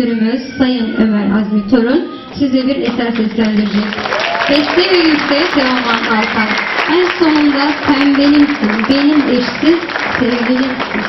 Müdürümüz Sayın Ömer Azmi Torun size bir eser seslendirecek. Beste ve Yüksek Teoman Alkan. En sonunda sen benimsin, benim eşsiz sevgilimsin.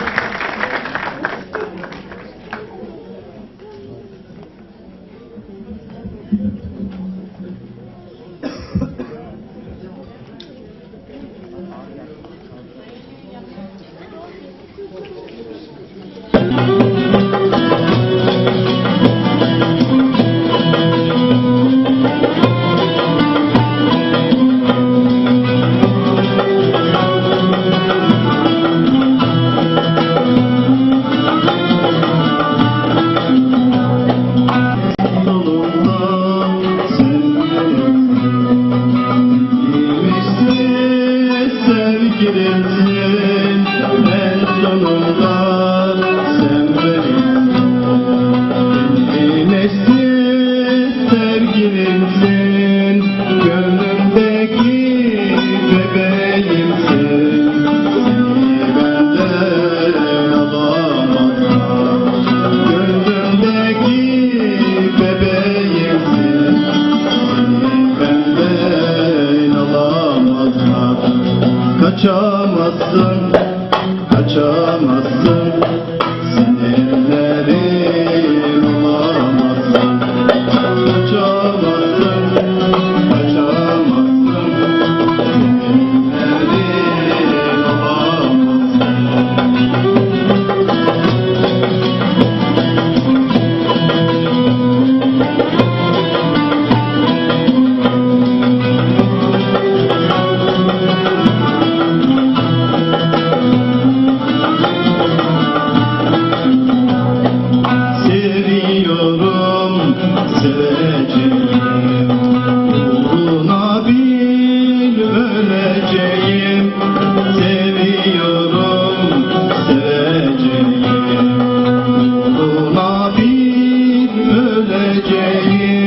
yeah, yeah.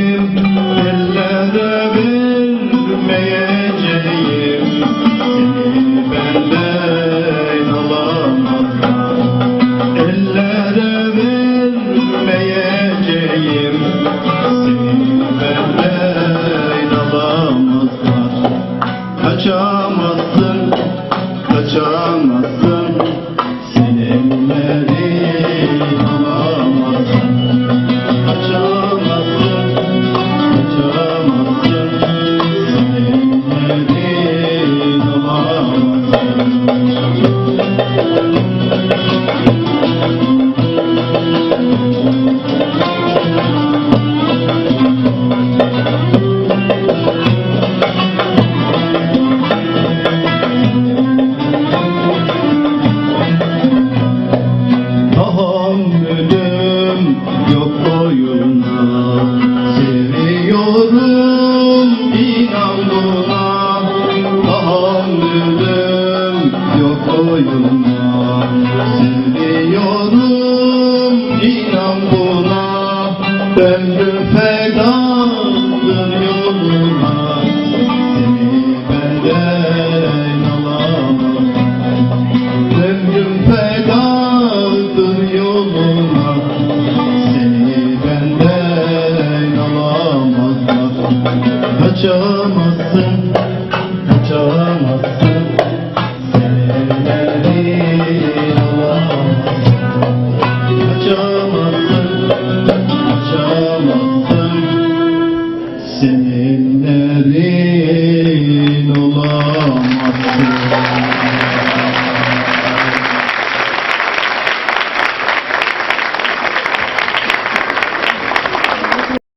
oyuna Seviyorum inan buna. Ömrüm